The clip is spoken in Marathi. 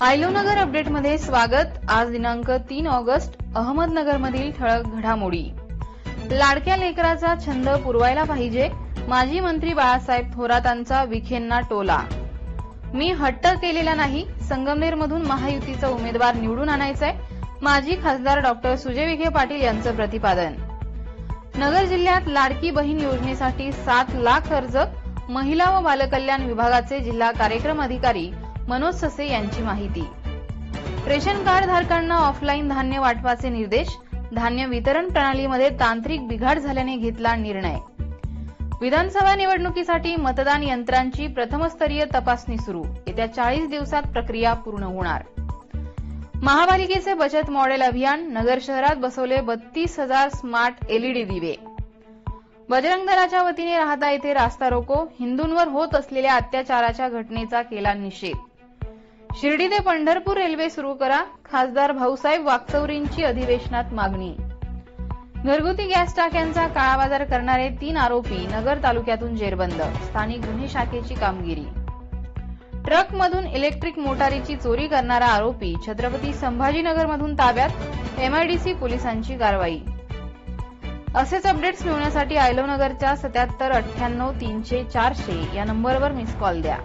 आयलोनगर अपडेटमध्ये स्वागत. आज दिनांक तीन ऑगस्ट अहमदनगरमधील ठळक घडामोडी. लाडक्या लेकराचा छंद पुरवायला पाहिजे माजी मंत्री बाळासाहेब थोरातांचा विखेंना टोला. मी हट्ट केलेला नाही संगमनेरमधून महायुतीचा उमेदवार निवडून आणायचाय माजी खासदार डॉक्टर सुजय विखे पाटील यांचं प्रतिपादन. नगर जिल्ह्यात लाडकी बहीण योजनेसाठी सात लाख अर्ज महिला व बालकल्याण विभागाचे जिल्हा कार्यक्रम अधिकारी मनोज ससे यांची माहिती. रेशन कार्ड धारकांना ऑफलाईन धान्य वाटपाचे निर्देश धान्य वितरण प्रणालीमध्ये तांत्रिक बिघाड झाल्याने घेतला निर्णय. विधानसभा निवडणुकीसाठी मतदान यंत्रांची प्रथमस्तरीय तपासणी सुरू. येत्या चाळीस दिवसात प्रक्रिया पूर्ण होणार. महापालिकेचे बचत मॉडेल अभियान नगर शहरात बसवले बत्तीस हजार स्मार्ट एलईडी दिवे. बजरंग दलाच्या वतीने राहता येथे रास्ता रोको हिंदूंवर होत असलेल्या अत्याचाराच्या घटनेचा केला निषेध. शिर्डी ते पंढरपूर रेल्वे सुरू करा. खासदार भाऊसाहेब वाकचौरींची अधिवेशनात मागणी. घरगुती गॅस टाक्यांचा काळाबाजार करणारे तीन आरोपी नगर तालुक्यातून जेरबंद. स्थानिक गुन्हे शाखेची कामगिरी. ट्रकमधून इलेक्ट्रिक मोटारीची चोरी करणारा आरोपी छत्रपती संभाजीनगरमधून ताब्यात एमआयडीसी पोलिसांची कारवाई. असेच अपडेट्स मिळवण्यासाठी आयलोनगरच्या सत्याहत्तर अठ्ठ्याण्णव तीनशे चारशे या नंबरवर मिस कॉल द्या.